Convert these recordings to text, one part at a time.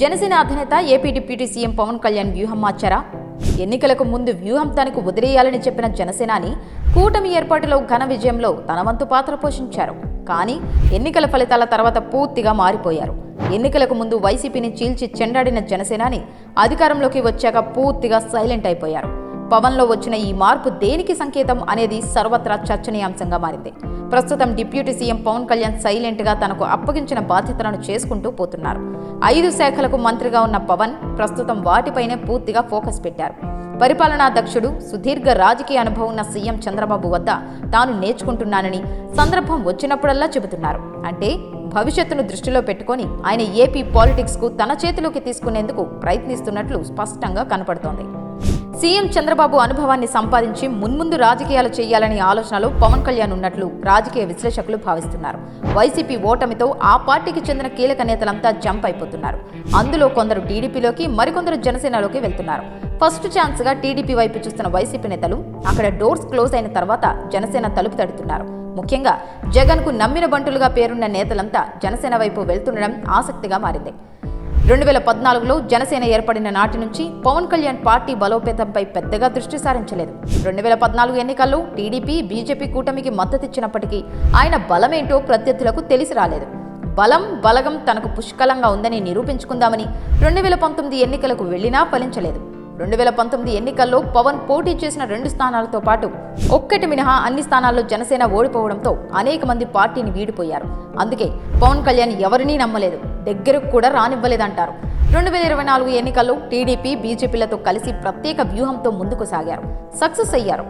జనసేన అధినేత AP deputy CM Pawan Kalyan వ్యూహం మార్చారా ఎన్నికలకు ముందు వ్యూహం తనకు వదిలేయాలని చెప్పిన జనసేనాని కూటమి ఏర్పాటులో ఘన విజయంలో తన వంతు పాత్ర పోషించారు. కానీ ఎన్నికల ఫలితాల తర్వాత పూర్తిగా మారిపోయారు. ఎన్నికలకు ముందు వైసీపీని చీల్చి చెండాడిన జనసేనాని అధికారంలోకి వచ్చాక పూర్తిగా సైలెంట్ అయిపోయారు. పవన్లో వచ్చిన ఈ మార్పు దేనికి సంకేతం అనేది సర్వత్రా చర్చనీయాంశంగా మారింది. ప్రస్తుతం డిప్యూటీ సీఎం పవన్ కళ్యాణ్ సైలెంట్గా తనకు అప్పగించిన బాధ్యతలను చేసుకుంటూ పోతున్నారు. ఐదు శాఖలకు మంత్రిగా ఉన్న పవన్ ప్రస్తుతం వాటిపైనే పూర్తిగా ఫోకస్ పెట్టారు. పరిపాలనాధ్యక్షుడు సుదీర్ఘ రాజకీయ అనుభవం ఉన్న సీఎం చంద్రబాబు వద్ద తాను నేర్చుకుంటున్నానని సందర్భం వచ్చినప్పుడల్లా చెబుతున్నారు. అంటే భవిష్యత్తును దృష్టిలో పెట్టుకొని ఆయన ఏపీ పాలిటిక్స్కు తన చేతిలోకి తీసుకునేందుకు ప్రయత్నిస్తున్నట్లు స్పష్టంగా కనపడుతోంది. సీఎం చంద్రబాబు అనుభవాన్ని సంపాదించి మున్ముందు రాజకీయాలు చేయాలనే ఆలోచనలో పవన్ కళ్యాణ్ ఉన్నట్లు రాజకీయ విశ్లేషకులు భావిస్తున్నారు. వైసీపీ ఓటమితో ఆ పార్టీకి చెందిన కీలక నేతలంతా జంప్ అయిపోతున్నారు. అందులో కొందరు టీడీపీలోకి మరికొందరు జనసేనలోకి వెళ్తున్నారు. ఫస్ట్ ఛాన్స్గా టీడీపీ వైపు చూస్తున్న వైసీపీ నేతలు అక్కడ డోర్స్ క్లోజ్ అయిన తర్వాత జనసేన తలుపు తడుతున్నారు. ముఖ్యంగా జగన్కు నమ్మిన బంటులుగా పేరున్న నేతలంతా జనసేన వైపు వెళ్తుండడం ఆసక్తిగా మారింది. రెండు వేల పద్నాలుగులో జనసేన ఏర్పడిన నాటి నుంచి పవన్ కళ్యాణ్ పార్టీ బలోపేతంపై పెద్దగా దృష్టి సారించలేదు. రెండు వేల పద్నాలుగు ఎన్నికల్లో టీడీపీ బీజేపీ కూటమికి మద్దతిచ్చినప్పటికీ ఆయన బలమేంటో ప్రత్యర్థులకు తెలిసి రాలేదు. బలం బలగం తనకు పుష్కలంగా ఉందని నిరూపించుకుందామని రెండు వేల పంతొమ్మిది ఎన్నికలకు వెళ్ళినా ఫలించలేదు. రెండు వేల పంతొమ్మిది ఎన్నికల్లో పవన్ పోటీ చేసిన రెండు స్థానాలతో పాటు ఒక్కటి మినహా అన్ని స్థానాల్లో జనసేన ఓడిపోవడంతో అనేక మంది పార్టీని వీడిపోయారు. అందుకే పవన్ కళ్యాణ్ ఎవరినీ నమ్మలేదు దగ్గరకు కూడా రానివ్వలేదంటారు. రెండు వేల ఇరవై నాలుగు ఎన్నికల్లో టీడీపీ బీజేపీలతో కలిసి ప్రత్యేక వ్యూహంతో ముందుకు సాగారు. సక్సెస్ అయ్యారు.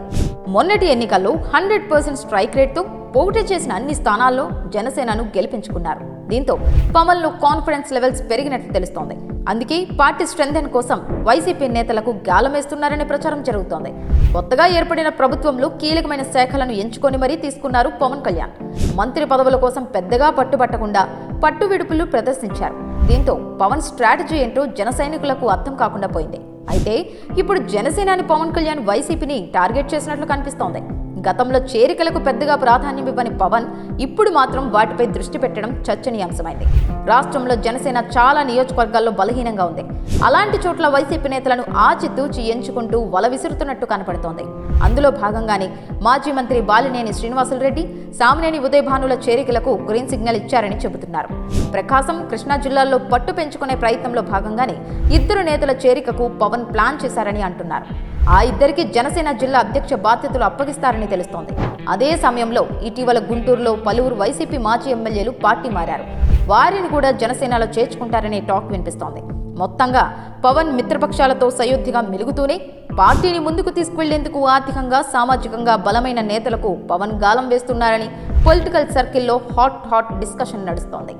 మొన్నటి ఎన్నికల్లో హండ్రెడ్ పర్సెంట్ స్ట్రైక్ రేట్తో పోటీ చేసిన అన్ని స్థానాల్లో జనసేనను గెలిపించుకున్నారు. దీంతో పవన్లో కాన్ఫిడెన్స్ లెవెల్స్ పెరిగినట్లు తెలుస్తోంది. అందుకే పార్టీ స్ట్రెంథెన్ కోసం వైసీపీ నేతలకు గాలమేస్తున్నారనే ప్రచారం జరుగుతోంది. కొత్తగా ఏర్పడిన ప్రభుత్వంలో కీలకమైన శాఖలను ఎంచుకొని మరీ తీసుకున్నారు పవన్ కళ్యాణ్. మంత్రి పదవుల కోసం పెద్దగా పట్టుబట్టకుండా పట్టు విడుపులు ప్రదర్శించారు. దీంతో పవన్ స్ట్రాటజీ ఏంటో జన సైనికులకు అర్థం కాకుండా పోయింది. అయితే ఇప్పుడు జనసేనాని పవన్ కళ్యాణ్ వైసీపీని టార్గెట్ చేసినట్లు కనిపిస్తోంది. గతంలో చేరికలకు పెద్దగా ప్రాధాన్యం ఇవ్వని పవన్ ఇప్పుడు మాత్రం వాటిపై దృష్టి పెట్టడం చర్చనీయాంశమైంది. రాష్ట్రంలో జనసేన చాలా నియోజకవర్గాల్లో బలహీనంగా ఉంది. అలాంటి చోట్ల వైసీపీ నేతలను ఆచితూచి ఎంచుకుంటూ వల విసురుతున్నట్టు కనపడుతోంది. అందులో భాగంగానే మాజీ మంత్రి బాలినేని శ్రీనివాసులరెడ్డి సామినేని ఉదయభానుల చేరికలకు గ్రీన్ సిగ్నల్ ఇచ్చారని చెబుతున్నారు. ప్రకాశం కృష్ణా జిల్లాల్లో పట్టు పెంచుకునే ప్రయత్నంలో భాగంగానే ఇద్దరు నేతల చేరికకు పవన్ ప్లాన్ చేశారని అంటున్నారు. ఆ ఇద్దరికి జనసేన జిల్లా అధ్యక్ష బాధ్యతలు అప్పగిస్తారని తెలుస్తోంది. అదే సమయంలో ఇటీవల గుంటూరులో పలువురు వైసీపీ మాజీ ఎమ్మెల్యేలు పార్టీ మారారు. వారిని కూడా జనసేనలో చేర్చుకుంటారనే టాక్ వినిపిస్తోంది. మొత్తంగా పవన్ మిత్రపక్షాలతో సయోధ్యగా మెలుగుతూనే పార్టీని ముందుకు తీసుకువెళ్ళేందుకు ఆర్థికంగా సామాజికంగా బలమైన నేతలకు పవన్ గాలం వేస్తున్నారని పొలిటికల్ సర్కిల్లో హాట్ హాట్ డిస్కషన్ నడుస్తోంది.